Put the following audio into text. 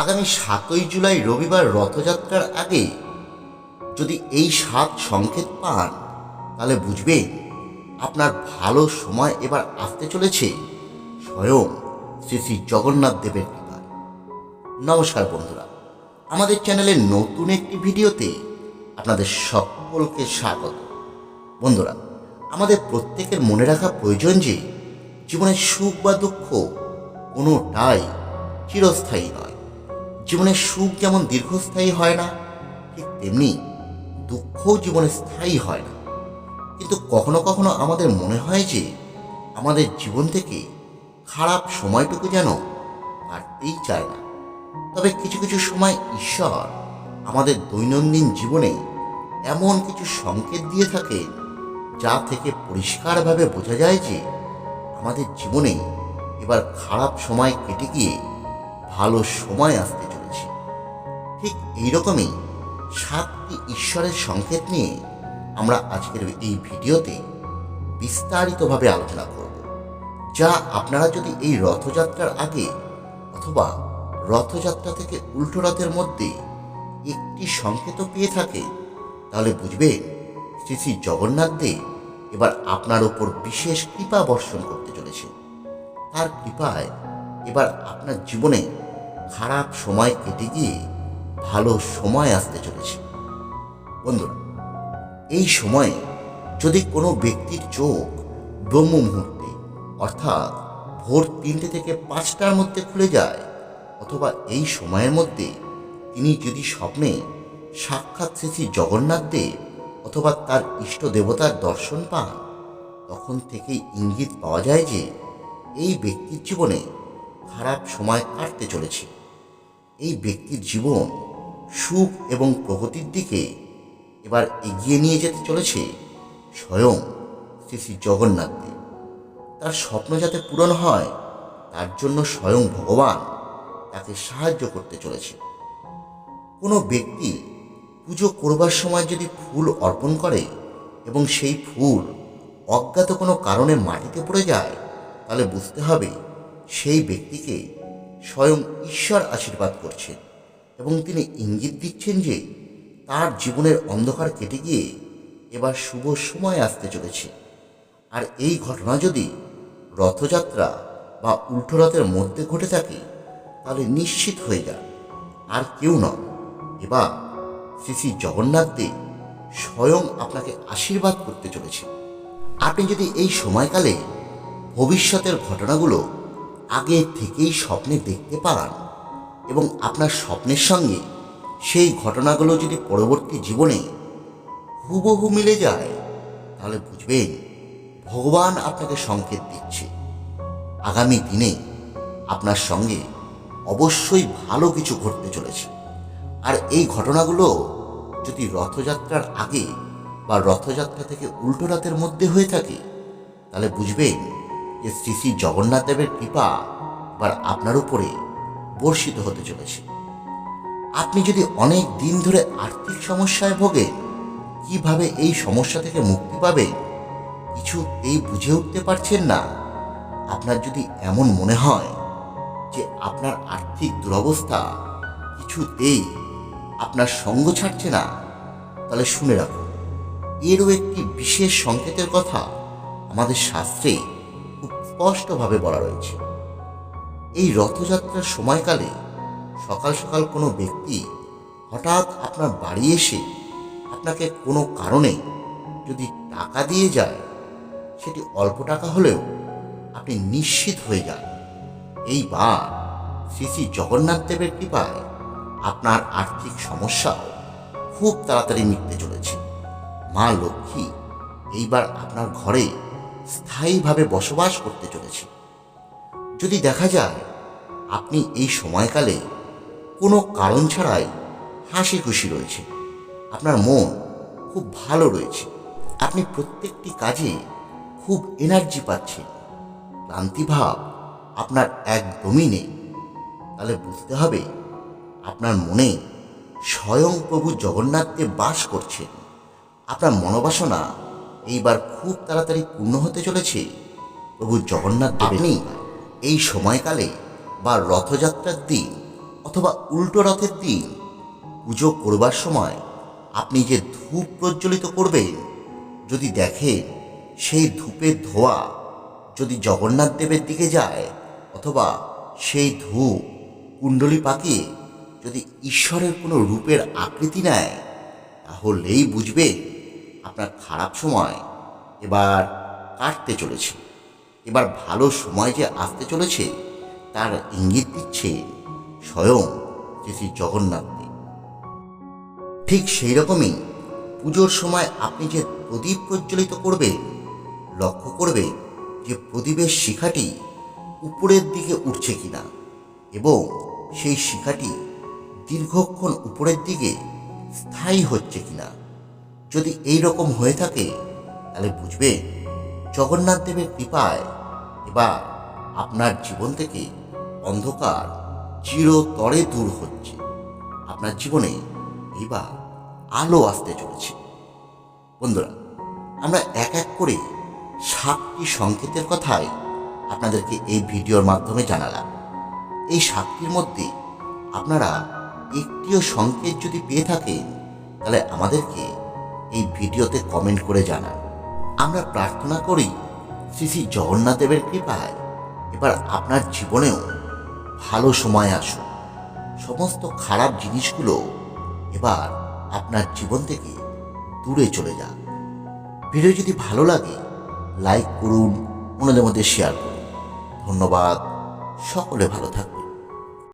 আগামী সাতই জুলাই রবিবার রথযাত্রার আগে যদি এই সাত সংকেত পান, তাহলে বুঝবেন আপনার ভালো সময় এবার আসতে চলেছে স্বয়ং শ্রী শ্রী জগন্নাথ দেবের কৃপায়। নমস্কার বন্ধুরা, আমাদের চ্যানেলের নতুন একটি ভিডিওতে আপনাদের সকলকে স্বাগত। বন্ধুরা, আমাদের প্রত্যেকের মনে রাখা প্রয়োজন যে, জীবনের সুখ বা দুঃখ কোনোটাই চিরস্থায়ী নয়। জীবনের সুখ যেমন দীর্ঘস্থায়ী হয় না, ঠিক তেমনি দুঃখও জীবনে স্থায়ী হয় না। কিন্তু কখনো কখনো আমাদের মনে হয় যে আমাদের জীবন থেকে খারাপ সময়টুকু যেন কাটতেই চায় না। তবে কিছু কিছু সময় ঈশ্বর আমাদের দৈনন্দিন জীবনে এমন কিছু সংকেত দিয়ে থাকে যা থেকে পরিষ্কারভাবে বোঝা যায় যে আমাদের জীবনে এবার খারাপ সময় কেটে গিয়ে ভালো সময় আসতে ঠিক এইরকমই সাতটি ঈশ্বরের সংকেত নিয়ে আমরা আজকের এই ভিডিওতে বিস্তারিতভাবে আলোচনা করব। যা আপনারা যদি এই রথযাত্রার আগে অথবা রথযাত্রা থেকে উল্টো রথের মধ্যে একটি সংকেত পেয়ে থাকে, তাহলে বুঝবেন শ্রী শ্রী জগন্নাথ দেব এবার আপনার ওপর বিশেষ কৃপা বর্ষণ করতে চলেছে তার কৃপায় এবার আপনার জীবনে খারাপ সময় কেটে গিয়ে ভালো সময় আসতে চলেছে। বন্ধুরা এই সময়ে যদি কোনো ব্যক্তির চোখ ব্রহ্ম মুহূর্তে অর্থাৎ ভোর তিনটে থেকে পাঁচটার মধ্যে খুলে যায়, অথবা এই সময়ের মধ্যে তিনি যদি স্বপ্নে সাক্ষাৎ শ্রী জগন্নাথ দেব অথবা তার ইষ্ট দেবতার দর্শন পান, তখন থেকেই ইঙ্গিত পাওয়া যায় যে এই ব্যক্তির জীবনে খারাপ সময় কাটতে চলেছে। এই ব্যক্তির জীবন সুখ এবং প্রগতির দিকে এবার এগিয়ে নিয়ে যেতে চলেছে স্বয়ং শ্রী শ্রী জগন্নাথ দেব। তার স্বপ্ন যাতে পূরণ হয়, তার জন্য স্বয়ং ভগবান তাকে সাহায্য করতে চলেছে। কোনো ব্যক্তি পুজো করবার সময় যদি ফুল অর্পণ করে এবং সেই ফুল অজ্ঞাত কোনো কারণে মাটিতে পড়ে যায়, তাহলে বুঝতে হবে সেই ব্যক্তিকে স্বয়ং ঈশ্বর আশীর্বাদ করছেন। এবং তিনি ইঙ্গিত দিচ্ছেন যে তার জীবনের অন্ধকার কেটে গিয়ে এবার শুভ সময় আসতে চলেছে। আর এই ঘটনা যদি রথযাত্রা বা উল্টো রথের মধ্যে ঘটে থাকে, তাহলে নিশ্চিত হয়ে যান। আর কেউ নন। এবার শ্রী শ্রী জগন্নাথ দেব স্বয়ং আপনাকে আশীর্বাদ করতে চলেছে। আপনি যদি এই সময়কালে ভবিষ্যতের ঘটনাগুলো আগে থেকেই স্বপ্নে দেখতে পান এবং আপনার স্বপ্নের সঙ্গে সেই ঘটনাগুলো যদি পরবর্তী জীবনে হুবহু মিলে যায়, তাহলে বুঝবেন ভগবান আপনাকে সংকেত দিচ্ছে। আগামী দিনে আপনার সঙ্গে অবশ্যই ভালো কিছু ঘটতে চলেছে। আর এই ঘটনাগুলো যদি রথযাত্রার আগে বা রথযাত্রা থেকে উল্টো রাতের মধ্যে হয়ে থাকে, তাহলে বুঝবেন যে শ্রী শ্রী জগন্নাথ দেবের কৃপা এবার আপনার উপরে বর্ষিত হতে চলেছে। আপনি যদি অনেক দিন ধরে আর্থিক সমস্যায় ভোগেন, কীভাবে এই সমস্যা থেকে মুক্তি পাবেন কিছুতেই বুঝে উঠতে পারছেন না। আপনার যদি এমন মনে হয় যে আপনার আর্থিক দুরবস্থা কিছুতেই আপনার সঙ্গ ছাড়ছে না, তাহলে শুনে রাখুন, এরও একটি বিশেষ সংকেতের কথা আমাদের শাস্ত্রে খুব স্পষ্টভাবে বলা রয়েছে। এই রথযাত্রার সময়কালে সকাল সকাল কোনো ব্যক্তি হঠাৎ আপনার বাড়ি এসে আপনাকে কোনো কারণে যদি টাকা দিয়ে যায়, সেটি অল্প টাকা হলেও আপনি নিশ্চিত হয়ে যান। এইবার শ্রী শ্রী জগন্নাথ দেবের কৃপায় আপনার আর্থিক সমস্যাও খুব তাড়াতাড়ি মিটতে চলেছে। মা লক্ষ্মী এইবার আপনার ঘরে স্থায়ীভাবে বসবাস করতে চলেছে। যদি দেখা যায় আপনি এই সময়কালে কোনো কারণ ছাড়াই হাসি খুশি রয়েছে। আপনার মন খুব ভালো রয়েছে। আপনি প্রত্যেকটি কাজে খুব এনার্জি পাচ্ছেন। ক্লান্তিভাব আপনার একদমই নেই। তাহলে বুঝতে হবে আপনার মনে স্বয়ং প্রভু জগন্নাথ দেব বাস করছেন। আপনার মনোবাসনা এইবার খুব তাড়াতাড়ি পূর্ণ হতে চলেছে। প্রভু জগন্নাথ দেব আপনি এই সময়কালে বা রথযাত্রার দিন অথবা উল্টো রথের দিন পুজো করবার সময় আপনি যে ধূপ প্রজ্বলিত করবেন, যদি দেখেন সেই ধূপের ধোয়া যদি জগন্নাথ দেবের দিকে যায় অথবা সেই ধূপ কুণ্ডলি পাকিয়ে যদি ঈশ্বরের কোনো রূপের আকৃতি নেয়, তাহলেই বুঝবে আপনার খারাপ সময় এবার কাটতে চলেছে। এবার ভালো সময় যে আসতে চলেছে তার ইঙ্গিত দিচ্ছে স্বয়ং শ্রী শ্রী ঠিক সেই রকমই পুজোর সময় আপনি যে প্রদীপ প্রজ্বলিত করবেন লক্ষ্য করবে যে প্রদীপের শিখাটি উপরের দিকে উঠছে কিনা এবং সেই শিখাটি দীর্ঘক্ষণ উপরের দিকে স্থায়ী হচ্ছে কিনা। যদি এই রকম হয়ে থাকে, তাহলে বুঝবে জগন্নাথ দেবের কৃপায় এবার আপনার জীবন থেকে অন্ধকার চিরতরে দূর হচ্ছে। আপনার জীবনে এবার আলো আসতে চলেছে। বন্ধুরা, আমরা এক এক করে সাতটি সংকেতের কথাই আপনাদেরকে এই ভিডিওর মাধ্যমে জানালাম। এই সাতটির মধ্যে আপনারা একটিও সংকেত যদি পেয়ে থাকেন, তাহলে আমাদেরকে এই ভিডিওতে কমেন্ট করে জানান। আমরা প্রার্থনা করি শ্রী শ্রী জগন্নাথ দেবের কৃপায় এবার আপনার জীবনেও ভালো সময় আসুক। সমস্ত খারাপ জিনিসগুলো এবার আপনার জীবন থেকে দূরে চলে যাক। ভিডিও যদি ভালো লাগে, লাইক করুন, অন্যদের মধ্যে শেয়ার করুন। ধন্যবাদ। সকলে ভালো থাকবেন